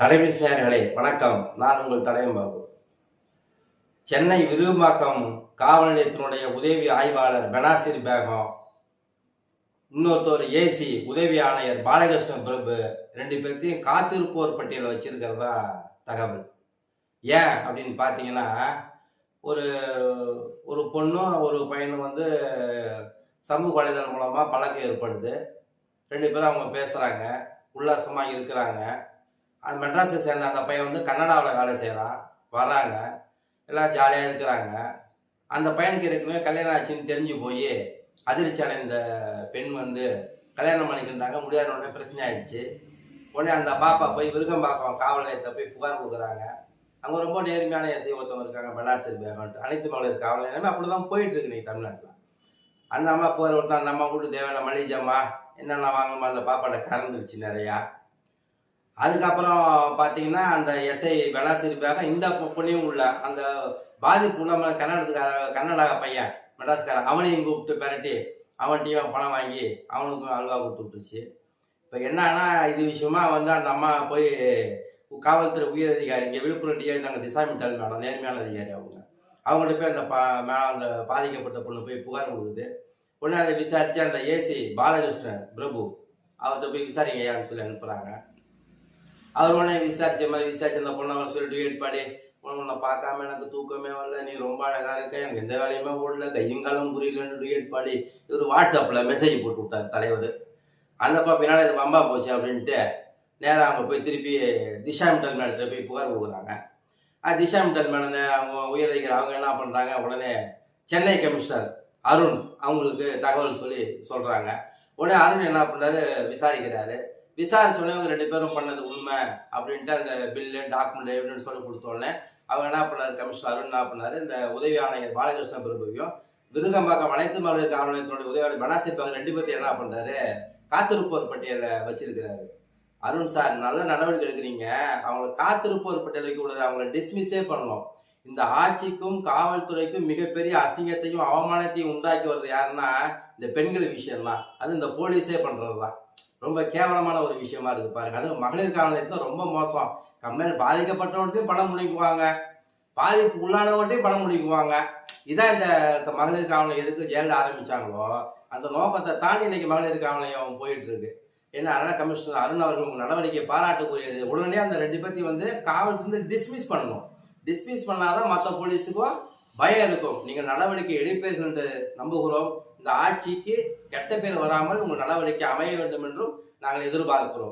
தலைமை நேயர்களே வணக்கம். நான் உங்கள் தலைவன் பாபு. சென்னை விரும்பாக்கம் காவல் நிலையத்தினுடைய உதவி ஆய்வாளர் பெனாசிர் பேகம் இன்னொருத்தர் ஏசி உதவி ஆணையர் பாலகிருஷ்ணன் பிரபு ரெண்டு பேர்த்தையும் காத்திருப்போர் பட்டியலில் வச்சிருக்கிறதா தகவல். ஏன் அப்படின்னு பார்த்தீங்கன்னா ஒரு ஒரு பொண்ணும் ஒரு பையனும் வந்து சமூக வலைதளம் மூலமாக பழக்கம் ஏற்படுது. ரெண்டு பேரும் அவங்க பேசுகிறாங்க உல்லாசமாக இருக்கிறாங்க. அந்த மெட்ராஸை சேர்ந்த அந்த பையன் வந்து கன்னடாவில் வேலை செய்கிறான் வராங்க எல்லாம் ஜாலியாக இருக்கிறாங்க. அந்த பையனுக்கு ஏற்கனவே கல்யாணம் ஆச்சுன்னு தெரிஞ்சு போய் அதிர்ச்சி அடைந்த பெண் வந்து கல்யாணம் பண்ணிக்கிட்டாங்க முடியாத உடனே பிரச்சனை ஆயிடுச்சு. உடனே அந்த பாப்பா போய் விருகம்பாக்கம் காவல் நிலையத்தை போய் புகார் கொடுக்குறாங்க. அங்கே ரொம்ப நேர்மையான இசை ஒருத்தவங்க இருக்காங்க பெனாசிர் பேகம்ட்டு அனைத்து மகளிர் காவல் நிலையமே அப்படி தான் போயிட்டு இருக்கு நீ தமிழ்நாட்டில். அந்த அம்மா புகார் கொடுத்தா அந்த அம்மா வீட்டு தேவையான மளிகை என்னென்ன வாங்கம்மா அந்த பாப்பாட்ட கறந்துருச்சு நிறையா. அதுக்கப்புறம் பார்த்தீங்கன்னா அந்த எஸ்ஐ பெனாசிர் இந்த பொண்ணையும் உள்ள அந்த பாதிப்பு உள்ள கன்னடத்துக்கார கன்னடா பையன் மெட்ராஸ்காரன் அவனையும் கூப்பிட்டு பெரட்டி அவன்கிட்டையும் பணம் வாங்கி அவனுக்கும் அல்வா கொடுத்து விட்டுருச்சு. இப்போ என்னன்னா இது விஷயமா வந்து அந்த அம்மா போய் காவல்துறை உயர் அதிகாரி இங்கே விழுப்புரம் டிஆர் நாங்கள் திசாமிட்டால் மேடம் நேர்மையான அதிகாரி அவங்க. அவங்கள்ட்ட போய் அந்த பா மே அந்த பாதிக்கப்பட்ட பொண்ணு போய் புகார் கொடுக்குது. உடனே அதை விசாரித்து அந்த ஏசி பாலகிருஷ்ணன் பிரபு அவர்கிட்ட போய் விசாரிங்க ஐயான்னு சொல்லி அனுப்புகிறாங்க அவர் உடனே விசாரிச்ச மாதிரி விசாரிச்சு அந்த பொண்ணை சொல்லிட்டு சொல்லி பாடி உன்னை பார்க்காம எனக்கு தூக்கமே வரல. நீ ரொம்ப அழகா இருக்க. எனக்கு எந்த வேலையுமே ஓடல கையும் காலம் புரியலன்னு டியூட் பாடி இவர் வாட்ஸ்அப்பில் மெசேஜ் போட்டு விட்டார் தலைவர். அந்த பின்னால் பின்னாடி இது பம்பா போச்சு அப்படின்ட்டு நேராக அவங்க போய் திருப்பி திஷா மிட்டல் மேடத்துல போய் புகார் கொடுக்குறாங்க. ஆ திஷா மிட்டல் மேடம் அவங்க உயரதிகாரி அவங்க என்ன பண்ணுறாங்க உடனே சென்னை கமிஷனர் அருண் அவங்களுக்கு தகவல் சொல்லி சொல்கிறாங்க உடனே அருண் என்ன பண்ணுறாரு விசாரிக்கிறாரு. விசாரிச்சோடனே இவங்க ரெண்டு பேரும் பண்ணது உண்மை அப்படின்ட்டு அந்த பில்லு டாக்குமெண்ட் எவிடன்ஸ் சொல்லி கொடுத்தோடனே அவங்க என்ன பண்ணாரு? கமிஷனர் அருண் என்ன பண்ணாரு? இந்த உதவி ஆணையர் பாலகிருஷ்ண பிரபுவையும் விருகம்பாக்கம் அனைத்து மகளிர் காவல் உதவியாளர் உதவி பனாசி ரெண்டு பேர்த்தையும் என்ன பண்ணுறாரு காத்திருப்போர் பட்டியலை வச்சிருக்கிறாரு. அருண் சார் நல்ல நடவடிக்கை எடுக்கிறீங்க. அவங்கள காத்திருப்போர் பட்டியல் வைக்க கூடாது அவங்கள டிஸ்மிஸே பண்ணணும். இந்த ஆட்சிக்கும் காவல்துறைக்கும் மிகப்பெரிய அசிங்கத்தையும் அவமானத்தையும் உண்டாக்கி வர்றது யாருன்னா இந்த பெண்கள் விஷயம் தான் அது இந்த போலீஸே பண்றது தான் ரொம்ப கேவலமான ஒரு விஷயமா இருக்கு பாருங்க. அது மகளிர் காவல் ரொம்ப மோசம். கம்மியாக பாதிக்கப்பட்டவன்ட்டையும் பணம் முடிக்குவாங்க பாதிப்பு உள்ளானவன்ட்டையும் பணம் முடிக்குவாங்க இதான் இந்த மகளிர் காவலம் எதுக்கு ஜெயிலில் ஆரம்பிச்சாங்களோ அந்த நோக்கத்தை தாண்டி இன்னைக்கு மகளிர் காவலையும் போயிட்டு இருக்கு ஏன்னா அரண கமிஷனர் அருண் அவர்கள் உங்க நடவடிக்கை பாராட்டுக்குரியது. உடனடியாக அந்த ரெண்டு பேர்த்தையும் வந்து காவல்துறை டிஸ்மிஸ் பண்ணணும். டிஸ்மிஸ் பண்ணாதான் மற்ற போலீஸுக்கும் பயம் இருக்கும். நீங்கள் நடவடிக்கை எடுப்பீர்கள் என்று நம்புகிறோம். இந்த ஆட்சிக்கு கெட்ட பேர் வராமல் உங்கள் நடவடிக்கை அமைய வேண்டும் என்றும் நாங்கள் எதிர்பார்க்கிறோம்.